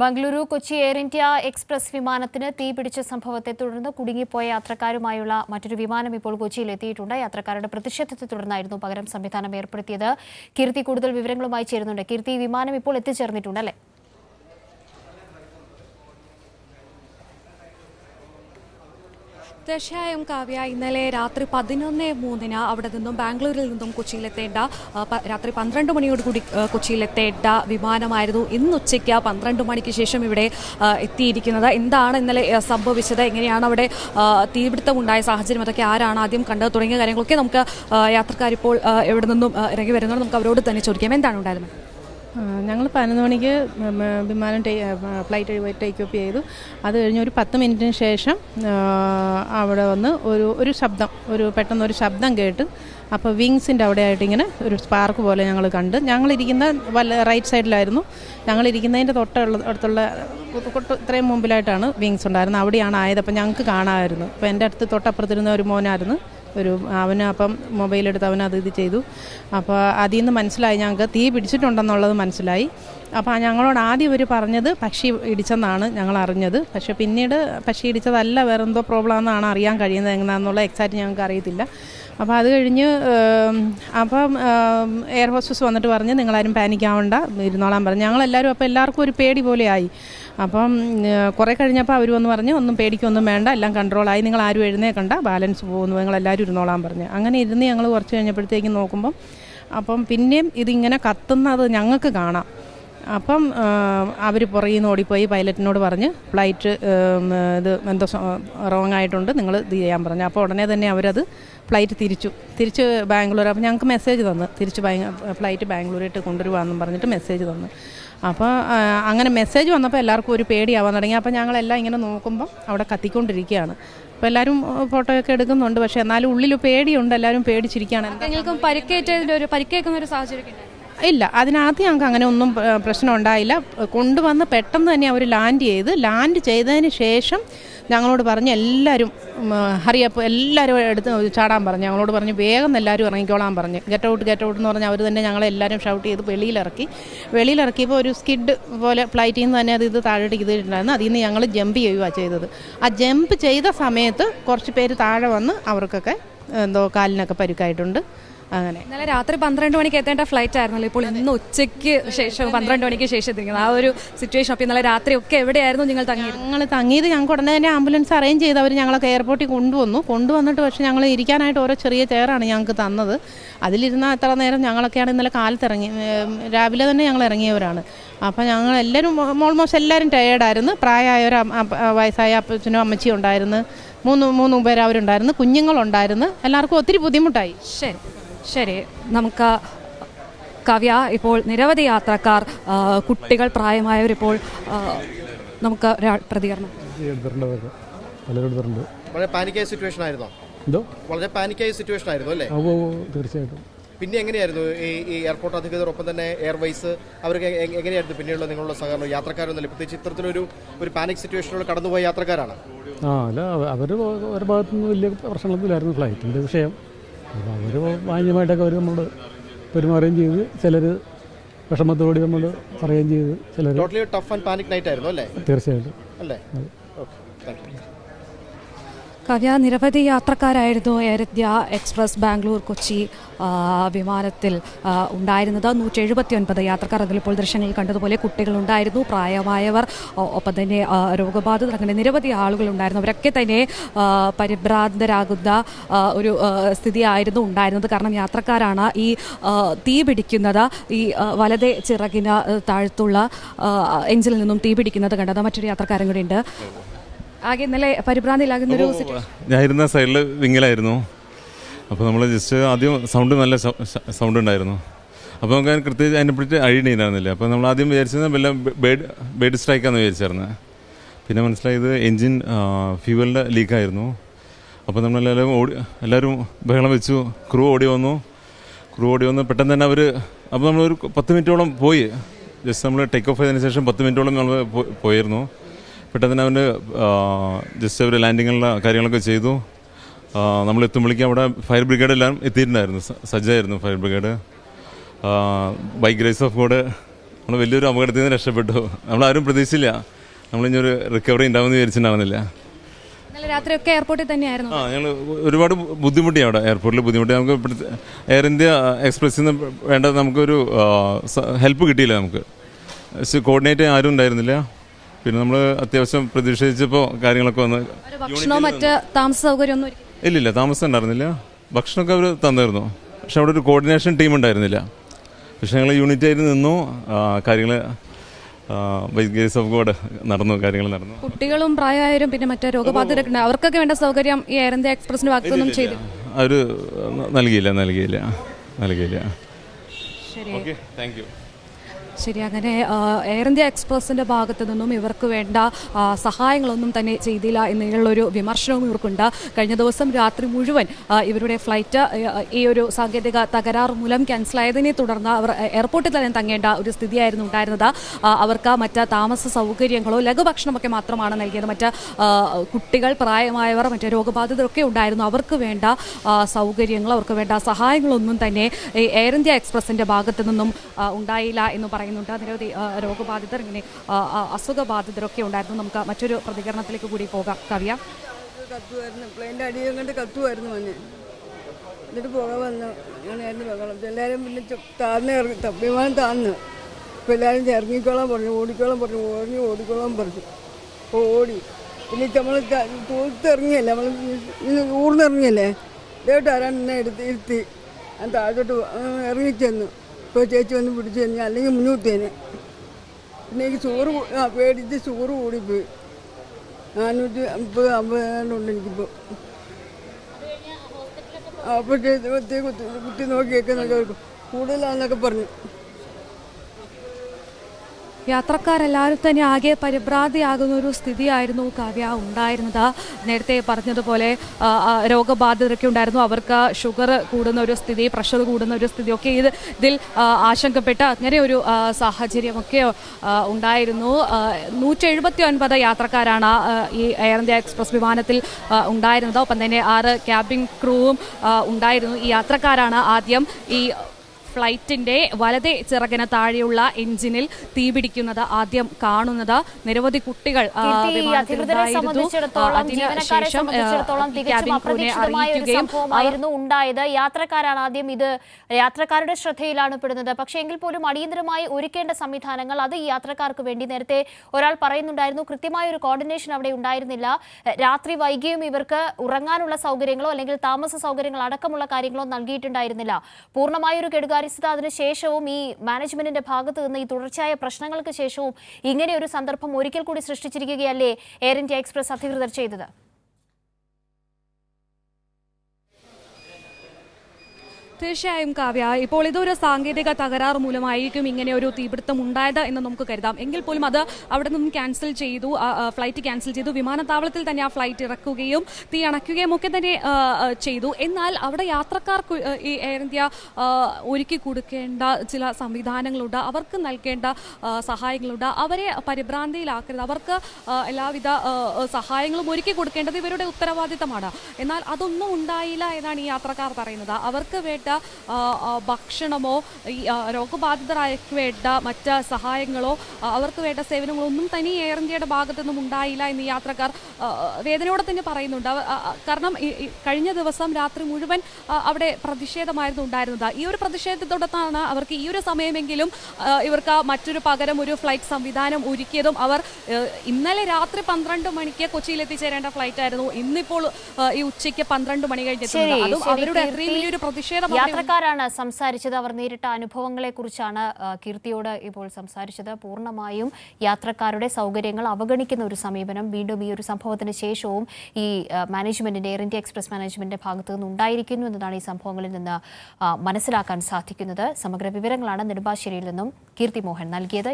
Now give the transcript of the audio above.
Bengaluru Kochi Air India Express വിമാനത്തിന് തീപിടിച്ച സംഭവത്തെ തുടർന്ന് കുടുങ്ങിപ്പോയ യാത്രക്കാരുമായുള്ള മറ്റൊരു വിമാനം ഇപ്പോൾ കൊച്ചിയിൽ എത്തിയിട്ടുണ്ട്. യാത്രക്കാരുടെ പ്രതിഷേധത്തെ തുടർന്നായിരുന്നു പകരം സംവിധാനം ഏർപ്പെടുത്തിയത്. കീർത്തി കൂടുതൽ വിവരങ്ങളുമായി ചേരുന്നുണ്ട്. കീർത്തി വിമാനം ഇപ്പോൾ എത്തിച്ചേർന്നിട്ടുണ്ട് അല്ലേ? തീർച്ചയായും കാവ്യ ഇന്നലെ രാത്രി പതിനൊന്ന് മൂന്നിന് അവിടെ നിന്നും ബാംഗ്ലൂരിൽ നിന്നും കൊച്ചിയിലെത്തേണ്ട രാത്രി പന്ത്രണ്ട് മണിയോട് കൂടി ആ, കൊച്ചിയിലെത്തേണ്ട വിമാനമായിരുന്നു ഇന്ന് ഉച്ചയ്ക്ക് പന്ത്രണ്ട് മണിക്ക് ശേഷം ഇവിടെ എത്തിയിരിക്കുന്നത്. എന്താണ് ഇന്നലെ സംഭവിച്ചത്? എങ്ങനെയാണ് അവിടെ തീപിടുത്തമുണ്ടായ സാഹചര്യം? അതൊക്കെ ആരാണ് ആദ്യം കണ്ടത്? തുടങ്ങിയ കാര്യങ്ങളൊക്കെ നമുക്ക് യാത്രക്കാരിപ്പോൾ എവിടെ നിന്നും ഇറങ്ങി വരുന്നത് നമുക്ക് അവരോട് തന്നെ ചോദിക്കാം. എന്താണ് ഉണ്ടായിരുന്നത് ഞങ്ങൾ പതിനൊന്ന് മണിക്ക് വിമാനം ഫ്ലൈറ്റ് ടേക്ക് ഓഫ് ചെയ്തു. അത് കഴിഞ്ഞ് ഒരു പത്ത് മിനിറ്റിന് ശേഷം അവിടെ വന്ന് ഒരു ഒരു ശബ്ദം ഒരു പെട്ടെന്ന് ഒരു ശബ്ദം കേട്ട് അപ്പോൾ വിങ്സിന്റെ അവിടെ ആയിട്ട് ഇങ്ങനെ ഒരു സ്പാർക്ക് പോലെ ഞങ്ങൾ കണ്ട്. ഞങ്ങളിരിക്കുന്ന വല്ല റൈറ്റ് സൈഡിലായിരുന്നു ഞങ്ങളിരിക്കുന്നതിന്റെ തൊട്ടുള്ള അടുത്തുള്ള ഇത്രയും മുമ്പിലായിട്ടാണ് വിങ്സ് ഉണ്ടായിരുന്നത്. അവിടെയാണ് ആയത്. അപ്പോൾ ഞങ്ങൾക്ക് കാണാമായിരുന്നു. അപ്പോൾ എന്റെ അടുത്ത് തൊട്ടപ്പുറത്തിരുന്ന ഒരു മോനായിരുന്നു. ഒരു അവന് അപ്പം മൊബൈലെടുത്ത് അവൻ അത് ഇത് ചെയ്തു. അപ്പോൾ അതിൽ നിന്ന് മനസ്സിലായി ഞങ്ങൾക്ക് തീ പിടിച്ചിട്ടുണ്ടെന്നുള്ളത് മനസ്സിലായി. അപ്പോൾ ഞങ്ങളോട് ആദ്യം ഇവർ പറഞ്ഞത് പക്ഷി ഇടിച്ചെന്നാണ് ഞങ്ങൾ അറിഞ്ഞത്. പക്ഷേ പിന്നീട് പക്ഷി ഇടിച്ചതല്ല വേറെ എന്തോ പ്രോബ്ലം ആണെന്നാണ് അറിയാൻ കഴിയുന്നത് എങ്ങനെയാണെന്നുള്ള എക്സാക്റ്റ് ഞങ്ങൾക്ക് അറിയത്തില്ല. അപ്പോൾ അത് കഴിഞ്ഞ് അപ്പം എയർ ഹോസ്റ്റസ് വന്നിട്ട് പറഞ്ഞ് നിങ്ങളാരും പാനിക്കാവണ്ട ഇരുന്നോളാൻ പറഞ്ഞു. ഞങ്ങളെല്ലാവരും അപ്പോൾ എല്ലാവർക്കും ഒരു പേടി പോലെയായി അപ്പം കുറേ കഴിഞ്ഞപ്പോൾ അവർ വന്ന് പറഞ്ഞ് ഒന്നും പേടിക്കൊന്നും വേണ്ട എല്ലാം കൺട്രോളായി. നിങ്ങൾ ആരും എഴുന്നേക്കണ്ട ബാലൻസ് പോകുന്നു. നിങ്ങൾ എല്ലാവരും ഇരുന്നോളാൻ പറഞ്ഞ്. അങ്ങനെ ഇരുന്ന് ഞങ്ങൾ കുറച്ച് കഴിഞ്ഞപ്പോഴത്തേക്കും നോക്കുമ്പം അപ്പം പിന്നെയും ഇതിങ്ങനെ കത്തുന്നത് ഞങ്ങൾക്ക് കാണാം. അപ്പം അവർ പുറകിൽ നിന്ന് ഓടിപ്പോയി പൈലറ്റിനോട് പറഞ്ഞ് ഫ്ലൈറ്റ് ഇത് എന്തോ റോങ് ആയിട്ടുണ്ട് നിങ്ങൾ ഇത് ചെയ്യാൻ പറഞ്ഞു. അപ്പോൾ ഉടനെ തന്നെ അവരത് ഫ്ലൈറ്റ് തിരിച്ചു. തിരിച്ച് ബാംഗ്ലൂർ അപ്പോൾ ഞങ്ങൾക്ക് മെസ്സേജ് തന്നു. തിരിച്ച് ഫ്ലൈറ്റ് ബാംഗ്ലൂരായിട്ട് കൊണ്ടുവരുവാന്നും പറഞ്ഞിട്ട് മെസ്സേജ് തന്നു. അപ്പോൾ അങ്ങനെ മെസ്സേജ് വന്നപ്പോൾ എല്ലാവർക്കും ഒരു പേടിയാവാൻ തുടങ്ങി. അപ്പോൾ ഞങ്ങളെല്ലാം ഇങ്ങനെ നോക്കുമ്പോൾ അവിടെ കത്തിക്കൊണ്ടിരിക്കുകയാണ്. അപ്പോൾ എല്ലാവരും ഫോട്ടോയൊക്കെ എടുക്കുന്നുണ്ട്. പക്ഷേ എന്നാലും ഉള്ളിൽ പേടിയുണ്ട്. എല്ലാവരും പേടിച്ചിരിക്കുകയാണ്. എന്താ നിങ്ങൾക്കും പരിക്കേറ്റതിന്റെ ഒരു പരിക്കേക്കുന്ന ഒരു സാഹചര്യം ഇല്ല അതിനകത്ത് ഞങ്ങൾക്ക് അങ്ങനെ ഒന്നും പ്രശ്നം ഉണ്ടായില്ല. കൊണ്ടുവന്ന് പെട്ടെന്ന് തന്നെ അവർ ലാൻഡ് ചെയ്ത് ലാൻഡ് ചെയ്തതിന് ശേഷം ഞങ്ങളോട് പറഞ്ഞ് എല്ലാവരും ഹറിയപ്പ് എല്ലാവരും എടുത്ത് ചാടാൻ പറഞ്ഞു. ഞങ്ങളോട് പറഞ്ഞ് വേഗം എല്ലാവരും ഇറങ്ങിക്കോളാൻ പറഞ്ഞ്. ഗെറ്റ് ഔട്ട് ഗെറ്റ് ഔട്ട് എന്ന് പറഞ്ഞാൽ അവർ തന്നെ ഞങ്ങളെ എല്ലാവരും ഷൗട്ട് ചെയ്ത് വെളിയിലിറക്കി. വെളിയിലിറക്കിയപ്പോൾ ഒരു സ്കിഡ് പോലെ ഫ്ലൈറ്റിൽ നിന്ന് തന്നെ അത് ഇത് താഴോട്ട് ചെയ്തിട്ടുണ്ടായിരുന്നു അതിൽ നിന്ന് ഞങ്ങൾ ജമ്പ് ചെയ്യുകയാണ് ചെയ്തത്. ആ ജമ്പ് ചെയ്ത സമയത്ത് കുറച്ച് പേര് താഴെ വന്ന് അവർക്കൊക്കെ എന്തോ കാലിനൊക്കെ പരുക്കായിട്ടുണ്ട്. അങ്ങനെ. ഇന്നലെ രാത്രി പന്ത്രണ്ട് മണിക്ക് എത്തേണ്ട ഫ്ലൈറ്റ് ആയിരുന്നല്ലോ. ഇപ്പോൾ ഇന്ന് ഉച്ചയ്ക്ക് ശേഷം പന്ത്രണ്ട് മണിക്ക് ശേഷം എത്തിക്കുന്നത് ആ ഒരു സിറ്റുവേഷൻ അപ്പോൾ ഇന്നലെ രാത്രി ഒക്കെ എവിടെയായിരുന്നു നിങ്ങൾ തങ്ങിയത്? ഞങ്ങൾ തങ്ങിയത് ഞങ്ങൾക്ക് ഉടനെ തന്നെ ആംബുലൻസ് അറേഞ്ച് ചെയ്ത് അവർ ഞങ്ങളൊക്കെ എയർപോർട്ടിൽ കൊണ്ടുവന്നു. കൊണ്ടുവന്നിട്ട് പക്ഷേ ഞങ്ങൾ ഇരിക്കാനായിട്ട് ഓരോ ചെറിയ ചെയറാണ് ഞങ്ങൾക്ക് തന്നത്. അതിലിരുന്ന എത്ര നേരം ഞങ്ങളൊക്കെയാണ് ഇന്നലെ കാലത്ത് ഇറങ്ങി ഏം, രാവിലെ തന്നെ ഞങ്ങൾ ഇറങ്ങിയവരാണ്. അപ്പോൾ ഞങ്ങൾ എല്ലാവരും ഓൾമോസ്റ്റ് എല്ലാവരും ടയേർഡായിരുന്നു പ്രായമായവർ വയസ്സായ അപ്പച്ചനും അമ്മച്ചിയും ഉണ്ടായിരുന്നു. മൂന്ന് മൂന്ന് പേര് അവരുണ്ടായിരുന്നു കുഞ്ഞുങ്ങളുണ്ടായിരുന്നു. എല്ലാവർക്കും ഒത്തിരി ബുദ്ധിമുട്ടായി. ശരി. ശരി നമുക്ക് കവ്യ ഇപ്പോൾ നിരവധി യാത്രക്കാർ കുട്ടികൾ പ്രായമായവരിപ്പോൾ നമുക്ക് ഒരാൾ പ്രതികരണം. വളരെ പാനിക്കായ സിറ്റുവേഷൻ ആയിരുന്നോ? എന്തോ? വളരെ പാനിക്കായ സിറ്റുവേഷൻ ആയിരുന്നു അല്ലേ? തീർച്ചയായിട്ടും. പിന്നെ എങ്ങനെയായിരുന്നു ഈ ഈ എയർപോർട്ട് അധികൃതർ ഒപ്പം തന്നെ എയർവൈസ് അവർക്ക് എങ്ങനെയായിരുന്നു പിന്നെയുള്ള നിങ്ങളുടെ സഹകരണം? യാത്രക്കാരൊന്നുമില്ല പ്രത്യേകിച്ച് ഇത്തരത്തിലൊരു ഒരു പാനിക് സിറ്റുവേഷനിലൂടെ കടന്നുപോയ യാത്രക്കാരാണ്. ആ അല്ല അവർ ഒരു ഭാഗത്തുനിന്ന് വലിയ പ്രശ്നങ്ങളൊന്നുമില്ലായിരുന്നു ഫ്ലൈറ്റിന്റെ വിഷയം. അപ്പോൾ അവർ മാന്യമായിട്ടൊക്കെ അവർ നമ്മളോട് പെരുമാറുകയും ചെയ്ത് ചിലർ വിഷമത്തോടെ നമ്മൾ പറയുകയും ചെയ്ത് ചിലർ totally tough and panic night ആയിരുന്നു അല്ലേ? തീർച്ചയായിട്ടും. അല്ലേ? ഓക്കെ താങ്ക് യു കവ്യ നിരവധി യാത്രക്കാരായിരുന്നു Air India Express Bangalore Kochi വിമാനത്തിൽ ഉണ്ടായിരുന്നത്. നൂറ്റി എഴുപത്തി ഒൻപത് യാത്രക്കാർ അതിലിപ്പോൾ ദൃശ്യങ്ങളിൽ കണ്ടതുപോലെ കുട്ടികളുണ്ടായിരുന്നു. പ്രായമായവർ ഒപ്പം തന്നെ രോഗബാധിതർ അങ്ങനെ നിരവധി ആളുകളുണ്ടായിരുന്നു. അവരൊക്കെ തന്നെ പരിഭ്രാന്തരാകുന്ന ഒരു സ്ഥിതിയായിരുന്നു ഉണ്ടായിരുന്നത്. കാരണം യാത്രക്കാരാണ് ഈ തീ പിടിക്കുന്നത് ഈ വലതേ ചിറകിന് താഴ്ത്തുള്ള എഞ്ചിൽ നിന്നും തീ പിടിക്കുന്നത് കണ്ടത് മറ്റൊരു യാത്രക്കാരൻ കൂടി ഉണ്ട് ആകെ ഇന്നലെ പരിഭ്രാന്തിയിലാകുന്ന ഒരു ഞാൻ ഇരുന്ന സൈഡിൽ വിങ്ങിലായിരുന്നു. അപ്പോൾ നമ്മൾ ജസ്റ്റ് ആദ്യം സൗണ്ട് നല്ല സൗണ്ട് ഉണ്ടായിരുന്നു. അപ്പോൾ നമുക്ക് അതിന് കൃത്യം അതിനെ പിടിച്ച് അഴിയുണ്ടായിരുന്നില്ല അപ്പോൾ നമ്മൾ ആദ്യം വിചാരിച്ചത് വല്ല ബേഡ് ബേഡ് സ്ട്രൈക്കാന്ന് വിചാരിച്ചായിരുന്നു. പിന്നെ മനസ്സിലായത് എൻജിൻ ഫ്യൂവലിന്റെ ലീക്കായിരുന്നു അപ്പോൾ നമ്മളെല്ലാവരും ഓടി എല്ലാവരും ബഹളം വെച്ചു. ക്രൂ ഓടി വന്നു. ക്രൂ ഓടി വന്ന് പെട്ടെന്ന് തന്നെ അവർ അപ്പോൾ നമ്മളൊരു പത്ത് മിനിറ്റോളം പോയി. ജസ്റ്റ് നമ്മൾ ടേക്ക് ഓഫ് ചെയ്തതിന് ശേഷം പത്ത് മിനിറ്റോളം നമ്മൾ പോയിരുന്നു. പെട്ടെന്ന് തന്നെ അവന് ജസ്റ്റ് അവർ ലാൻഡിങ്ങുള്ള കാര്യങ്ങളൊക്കെ ചെയ്തു. നമ്മൾ എത്തുമ്പോഴേക്കും അവിടെ ഫയർ ബ്രിഗേഡ് എല്ലാം എത്തിയിട്ടുണ്ടായിരുന്നു. സജ്ജമായിരുന്നു സജ്ജായിരുന്നു fire brigade by grace of God നമ്മൾ വലിയൊരു അപകടത്തിൽ നിന്ന് രക്ഷപ്പെട്ടു. നമ്മളാരും പ്രതീക്ഷിച്ചില്ല. നമ്മളിഞ്ഞൊരു റിക്കവറി ഉണ്ടാവുമെന്ന് വിചാരിച്ചിട്ടുണ്ടാവുന്നില്ല. രാത്രിയൊക്കെ എയർപോർട്ടിൽ തന്നെയായിരുന്നു. ആ ഞങ്ങൾ ഒരുപാട് ബുദ്ധിമുട്ടി അവിടെ എയർപോർട്ടിൽ ബുദ്ധിമുട്ടി. നമുക്ക് എയർ ഇന്ത്യ എക്സ്പ്രസ്സിൽ നിന്ന് വേണ്ട നമുക്കൊരു ഹെൽപ്പ് കിട്ടിയില്ല നമുക്ക്. കോർഡിനേറ്റ് ആരും ഉണ്ടായിരുന്നില്ല. പിന്നെ നമ്മൾ അത്യാവശ്യം പ്രതീക്ഷിച്ചപ്പോൾ കാര്യങ്ങളൊക്കെ വന്ന് ഒരു ഭക്ഷണവും മറ്റ് താമസ സൗകര്യമൊന്നും ഇല്ലില്ല താമസം ഉണ്ടായിരുന്നില്ല. ഭക്ഷണമൊക്കെ അവർ തന്നിരുന്നു പക്ഷെ അവിടെ ഒരു കോർഡിനേഷൻ ടീം ഉണ്ടായിരുന്നില്ല. പക്ഷെ ഞങ്ങൾ യൂണിറ്റ് ആയിട്ട് നിന്നു. കാര്യങ്ങൾ ഗ്രേസ് ഓഫ് ഗോഡ് നടന്നു കാര്യങ്ങൾ നടന്നു. കുട്ടികളും പ്രായമായവരും പിന്നെ മറ്റേ രോഗബാധിതരൊക്കെ ഉണ്ട്. അവർക്കൊക്കെ വേണ്ട സൗകര്യം ഈ എയർ ഇന്ത്യ എക്സ്പ്രസിന്റെ ഭാഗത്തൊന്നും ചെയ്തു. അവർ നൽകിയില്ല നൽകിയില്ല നൽകിയില്ല. ശരി. ഓക്കെ താങ്ക് യു ശരി അങ്ങനെ എയർ ഇന്ത്യ എക്സ്പ്രസിന്റെ ഭാഗത്തു നിന്നും ഇവർക്ക് വേണ്ട സഹായങ്ങളൊന്നും തന്നെ ചെയ്തില്ല എന്നുള്ളൊരു വിമർശനവും ഇവർക്കുണ്ട്. കഴിഞ്ഞ ദിവസം രാത്രി മുഴുവൻ ഇവരുടെ ഫ്ലൈറ്റ് ഈ ഒരു സാങ്കേതിക തകരാർ മൂലം ക്യാൻസലായതിനെ തുടർന്ന് അവർ എയർപോർട്ടിൽ തന്നെ തങ്ങേണ്ട ഒരു സ്ഥിതിയായിരുന്നു ഉണ്ടായിരുന്നത്. അവർക്ക് മറ്റ് താമസ സൗകര്യങ്ങളോ ലഘുഭക്ഷണമൊക്കെ മാത്രമാണ് നൽകിയത്. മറ്റ് കുട്ടികൾ പ്രായമായവർ മറ്റ് രോഗബാധിതരൊക്കെ ഉണ്ടായിരുന്നു. അവർക്ക് വേണ്ട സൗകര്യങ്ങളോ അവർക്ക് വേണ്ട സഹായങ്ങളൊന്നും തന്നെ എയർ ഇന്ത്യ എക്സ്പ്രസിന്റെ ഭാഗത്തു നിന്നും ഉണ്ടായില്ല എന്ന് പറയുന്നുണ്ട്. നിരവധി രോഗബാധിതർ ഇങ്ങനെ അസുഖബാധിതരൊക്കെ ഉണ്ടായിരുന്നു. നമുക്ക് മറ്റൊരു പ്രതികരണത്തിലേക്ക് കൂടി പോകാം. കവിയ? പ്ലെയിന്റെ അടിയും കണ്ട് കത്തുമായിരുന്നു എന്നിട്ട് പോകാൻ വന്നു. അങ്ങനെയായിരുന്നു ബഹളം എല്ലാവരും പിന്നെ താഴ്ന്ന് ഇറങ്ങി വിമാനം എല്ലാവരും ഇറങ്ങിക്കോളാൻ പറഞ്ഞു ഓടിക്കോളാൻ പറഞ്ഞു ഓടി ഓടിക്കോളാൻ പറഞ്ഞു. അപ്പോൾ ഓടി. പിന്നെ നമ്മൾ തൂത്തിറങ്ങിയല്ലേ? നമ്മൾ ഊർന്നിറങ്ങിയല്ലേ? ഇതേട്ട് ആരാണ് എന്നെ എടുത്ത് ഇരുത്തി? താഴോട്ട് ഇറങ്ങി ചെന്നു ഇപ്പോൾ ചേച്ചി വന്ന് പിടിച്ചു കഴിഞ്ഞാൽ അല്ലെങ്കിൽ മുന്നൂറ്റേനെ. പിന്നെ എനിക്ക് ചോറ് പേടിച്ച് ചോറ് കൂടിപ്പോയി. നാനൂറ്റി അമ്പത് അമ്പതുണ്ട് എനിക്കിപ്പോൾ അപ്പോൾ കുത്തി കുത്തി നോക്കിയൊക്കെ നോക്കി കൂടുതലാണെന്നൊക്കെ പറഞ്ഞു. യാത്രക്കാരെല്ലാവരും തന്നെ ആകെ പരിഭ്രാന്തിയാകുന്ന ഒരു സ്ഥിതിയായിരുന്നു കാവ്യ ഉണ്ടായിരുന്നത്. നേരത്തെ പറഞ്ഞതുപോലെ രോഗബാധിതരൊക്കെ ഉണ്ടായിരുന്നു. അവർക്ക് ഷുഗർ കൂടുന്ന ഒരു സ്ഥിതി പ്രഷർ കൂടുന്ന ഒരു സ്ഥിതിയൊക്കെ ഇത് ഇതിൽ ആശങ്കപ്പെട്ട അങ്ങനെ ഒരു സാഹചര്യമൊക്കെ ഉണ്ടായിരുന്നു. നൂറ്റി എഴുപത്തി ഒൻപത് യാത്രക്കാരാണ് ഈ എയർ ഇന്ത്യ എക്സ്പ്രസ് വിമാനത്തിൽ ഉണ്ടായിരുന്നത്. ഒപ്പം തന്നെ ആറ് ക്യാബിൻ ക്രൂവും ഉണ്ടായിരുന്നു. ഈ യാത്രക്കാരാണ് ആദ്യം ഈ ഫ്ലൈറ്റിന്റെ വലതേ ചിറകിന് താഴെയുള്ള എഞ്ചിനിൽ തീപിടിക്കുന്നത് ആദ്യം കാണുന്നത് നിരവധി കുട്ടികൾ സംഭവമായിരുന്നു ഉണ്ടായത്. യാത്രക്കാരാണ് ആദ്യം ഇത് യാത്രക്കാരുടെ ശ്രദ്ധയിലാണ് പെടുന്നത്. പക്ഷേ എങ്കിൽ പോലും അടിയന്തരമായി ഒരുക്കേണ്ട സംവിധാനങ്ങൾ അത് ഈ യാത്രക്കാർക്ക് വേണ്ടി നേരത്തെ ഒരാൾ പറയുന്നുണ്ടായിരുന്നു. കൃത്യമായ ഒരു കോർഡിനേഷൻ അവിടെ ഉണ്ടായിരുന്നില്ല. രാത്രി വൈകിയും ഇവർക്ക് ഉറങ്ങാനുള്ള സൗകര്യങ്ങളോ അല്ലെങ്കിൽ താമസ സൗകര്യങ്ങൾ അടക്കമുള്ള കാര്യങ്ങളോ നൽകിയിട്ടുണ്ടായിരുന്നില്ല. പൂർണമായ ഒരു കെടുകാര്യസ്ഥത അതിനുശേഷവും ഈ മാനേജ്മെന്റിന്റെ ഭാഗത്ത് നിന്ന് ഈ തുടർച്ചയായ പ്രശ്നങ്ങൾക്ക് ശേഷവും ഇങ്ങനെ ഒരു സന്ദർഭം ഒരിക്കൽ കൂടി സൃഷ്ടിച്ചിരിക്കുകയല്ലേ എയർ ഇന്ത്യ എക്സ്പ്രസ് അധികൃതർ ചെയ്തത്? തീർച്ചയായും കാവ്യ ഇപ്പോൾ ഇതൊരു സാങ്കേതിക തകരാറ് മൂലമായിരിക്കും ഇങ്ങനെ ഒരു തീപിടുത്തം ഉണ്ടായത് എന്ന് നമുക്ക് കരുതാം. എങ്കിൽ പോലും അത് അവിടെ നിന്നും ക്യാൻസൽ ചെയ്തു ഫ്ലൈറ്റ് ക്യാൻസൽ ചെയ്തു വിമാനത്താവളത്തിൽ തന്നെ ആ ഫ്ലൈറ്റ് ഇറക്കുകയും തീ അണയ്ക്കുകയും ഒക്കെ തന്നെ ചെയ്തു. എന്നാൽ അവിടെ യാത്രക്കാർക്ക് ഈ എയർ ഇന്ത്യ ഒരുക്കി കൊടുക്കേണ്ട ചില സംവിധാനങ്ങളുണ്ട്. അവർക്ക് നൽകേണ്ട സഹായങ്ങളുണ്ട്. അവരെ പരിഭ്രാന്തിയിലാക്കരുത്. അവർക്ക് എല്ലാവിധ സഹായങ്ങളും ഒരുക്കി കൊടുക്കേണ്ടത് ഇവരുടെ ഉത്തരവാദിത്തമാണ്. എന്നാൽ അതൊന്നും ഉണ്ടായില്ല എന്നാണ് ഈ യാത്രക്കാർ പറയുന്നത്. അവർക്ക് വേണ്ട ആ, ഭക്ഷണമോ രോഗബാധിതരായക്ക് വേണ്ട മറ്റ് സഹായങ്ങളോ അവർക്ക് വേണ്ട സേവനങ്ങളോ ഒന്നും തന്നെ എയർ ഇന്ത്യയുടെ ഭാഗത്തു നിന്നും ഉണ്ടായില്ല എന്ന് യാത്രക്കാർ വേദനയോടെ തന്നെ പറയുന്നുണ്ട്. കാരണം കഴിഞ്ഞ ദിവസം രാത്രി മുഴുവൻ അവിടെ പ്രതിഷേധമായിരുന്നു ഉണ്ടായിരുന്നത്. ഈ ഒരു പ്രതിഷേധത്തോടത്താണ് അവർക്ക് ഈ ഒരു സമയമെങ്കിലും ഇവർക്ക് മറ്റൊരു പകരം ഒരു ഫ്ലൈറ്റ് സംവിധാനം ഒരുക്കിയതും അവർ ഇന്നലെ രാത്രി പന്ത്രണ്ട് മണിക്ക് കൊച്ചിയിൽ എത്തിച്ചേരേണ്ട ഫ്ലൈറ്റ് ആയിരുന്നു. ഇന്നിപ്പോൾ ഈ ഉച്ചയ്ക്ക് പന്ത്രണ്ട് മണി കഴിഞ്ഞെത്തുന്നത് അതും അവരുടെ. അത്രയും വലിയൊരു പ്രതിഷേധം യാത്രക്കാരാണ് സംസാരിച്ചത്. അവർ നേരിട്ട അനുഭവങ്ങളെ കുറിച്ചാണ് കീർത്തിയോട് ഇപ്പോൾ സംസാരിച്ചത്. പൂർണമായും യാത്രക്കാരുടെ സൗകര്യങ്ങൾ അവഗണിക്കുന്ന ഒരു സമീപനം വീണ്ടും ഈ ഒരു സംഭവത്തിന് ശേഷവും ഈ മാനേജ്മെന്റിന്റെ എയർ ഇന്ത്യ എക്സ്പ്രസ് മാനേജ്മെന്റിന്റെ ഭാഗത്തു നിന്ന് ഉണ്ടായിരിക്കുന്നു എന്നതാണ് ഈ സംഭവങ്ങളിൽ നിന്ന് മനസ്സിലാക്കാൻ സാധിക്കുന്നത്. സമഗ്ര വിവരങ്ങളാണ് നെടുമ്പാശ്ശേരിയിൽ നിന്നും കീർത്തി മോഹൻ നൽകിയത്.